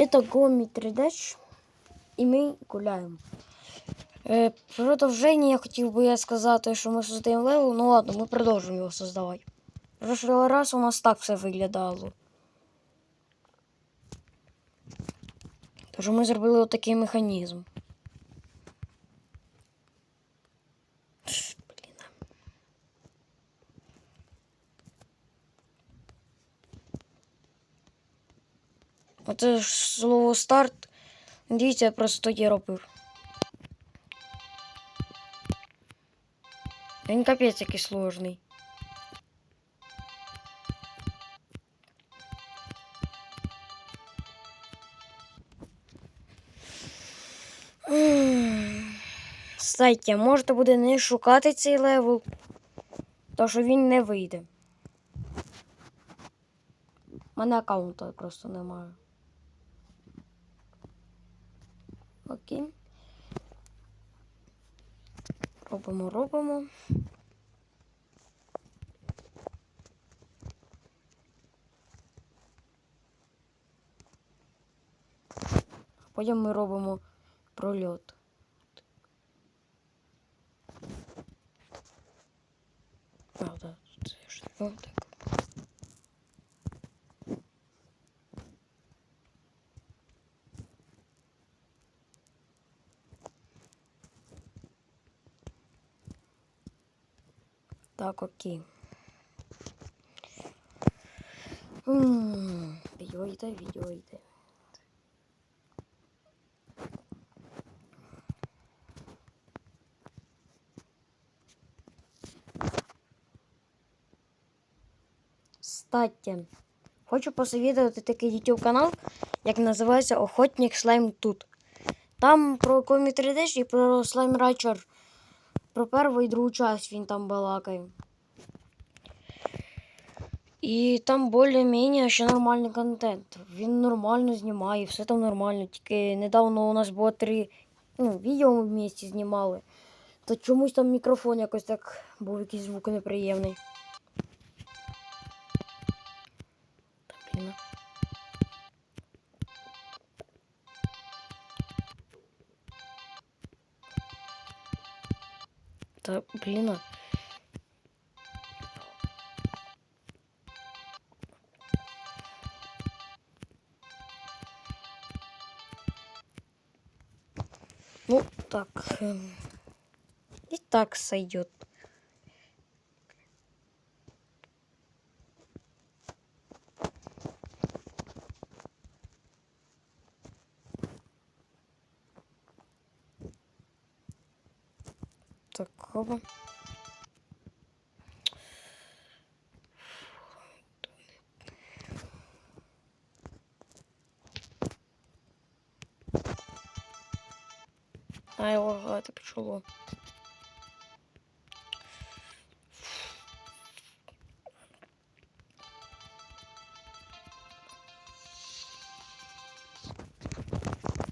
Это Гоми 3D, і ми гуляємо. Е, я хотів би я сказати, що ми создаємо левел. Ну ладно, ми продовжимо його создавати. Прошлый раз у нас так все виглядало. Тож ми зробили отакий механізм. Оце слово старт. Дивіться, я просто тоді робив. Він капець який сложний. Кстати, можете буде не шукати цей левел, то що він не вийде. У мене аккаунта просто немає. Окей. Робимо, робимо. Потім ми робимо прольот. Правда, да, це ж так. Так, окей. Відео йде, відео йде. Кстати, хочу посоветувати такий YouTube канал, як називається Охотник Слайм Тут. Там про комі 3D і про Слайм Райчер. Про першу і другу часть він там балакає. І там більш-менш ще нормальний контент. Він нормально знімає, все там нормально. Тільки недавно у нас було три ну, відео ми в місті знімали. То чомусь там мікрофон якось так був якийсь звук неприємний. Та, блін. Ну, так. эм, И так сойдет. спроба. Ай, ого, это пчело.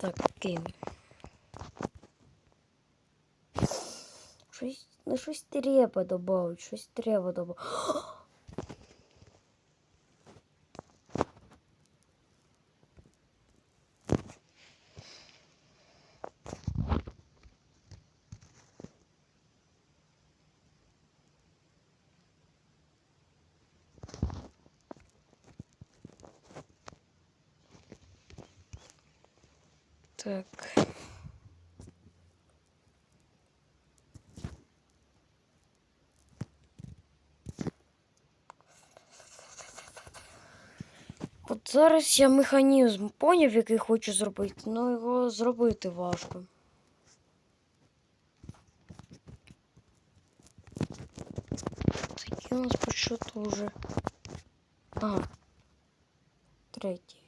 Так, кинь. Щось, ну щось треба добавити, щось треба добавити. Так. Зараз я механізм поняв, який хочу зробити, але його зробити важко. Такий у нас почути уже. Ага. Третій.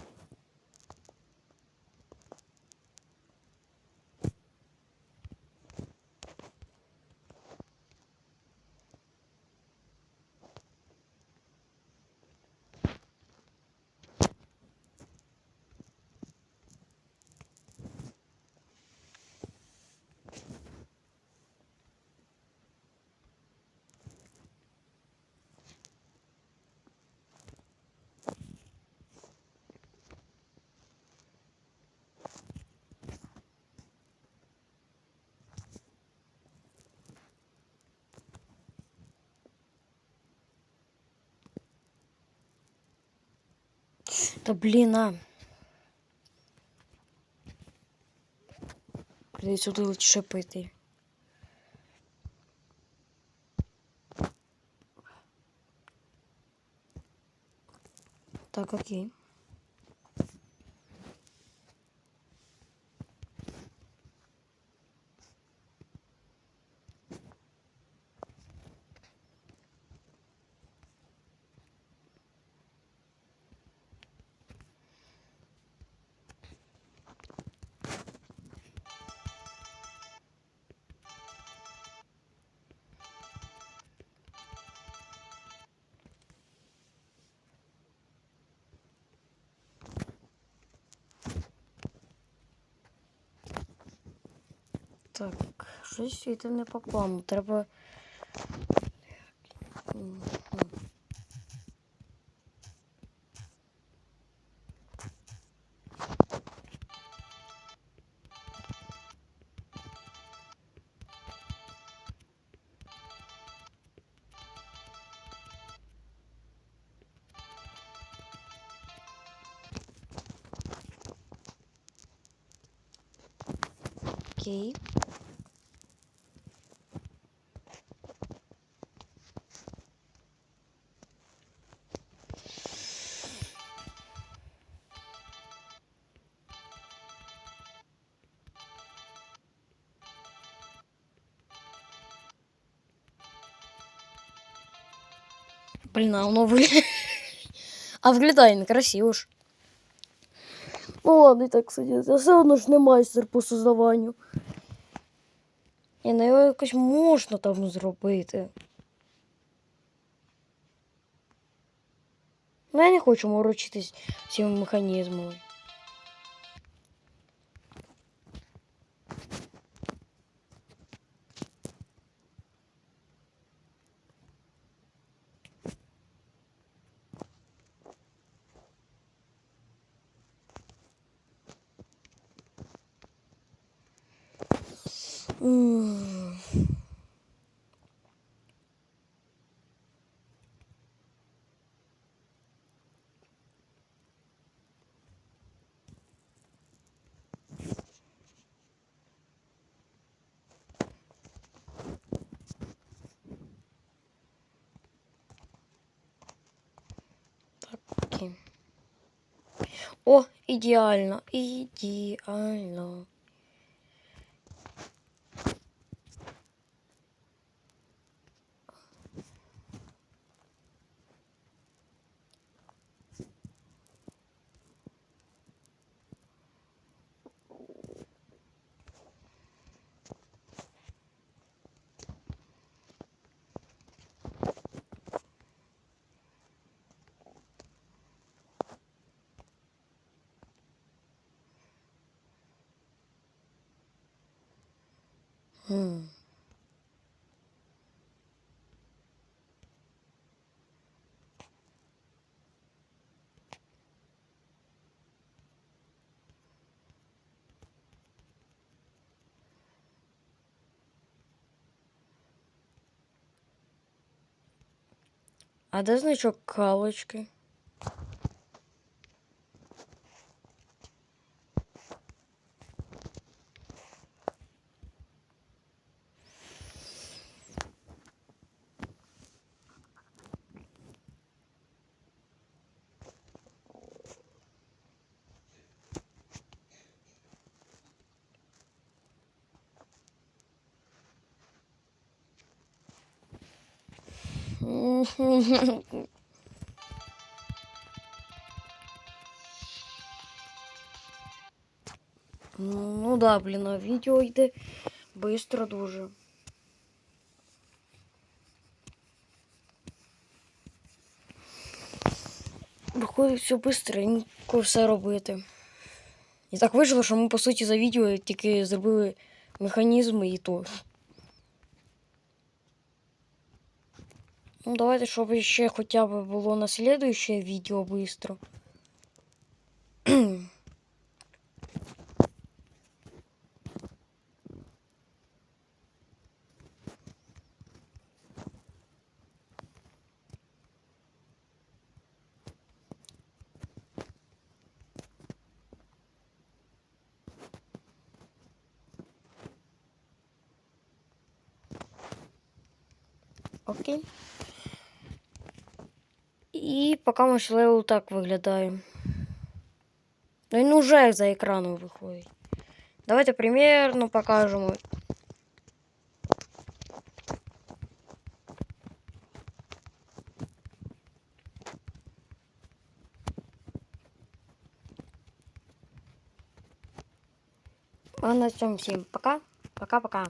Та блин, а. Придеться сюди лучше пойти. Так, окей. Так, щось йде не по плану. Треба. Окей. Блин, а оно вы... А виглядає некрасиво ж. Ну ладно, і так кстати, я все одно ж не майстер по создаванню. І на його якось можна там зробити. Ну, я не хочу морочитись цими механізмами. О, ідеально, ідеально. А де значок галочки? Ну да, блін, а відео йде бистро дуже. Виходить все бистренько все робити. І так вийшло, що ми, по суті, за відео тільки зробили механізми і то. Ну, давайте, чтобы еще хотя бы было на следующее видео быстро. Окей. Okay. І поки можливо так виглядає. Ну він уже за екраном виходить. Давайте примерно покажемо. А на цьому всім пока. Пока-пока.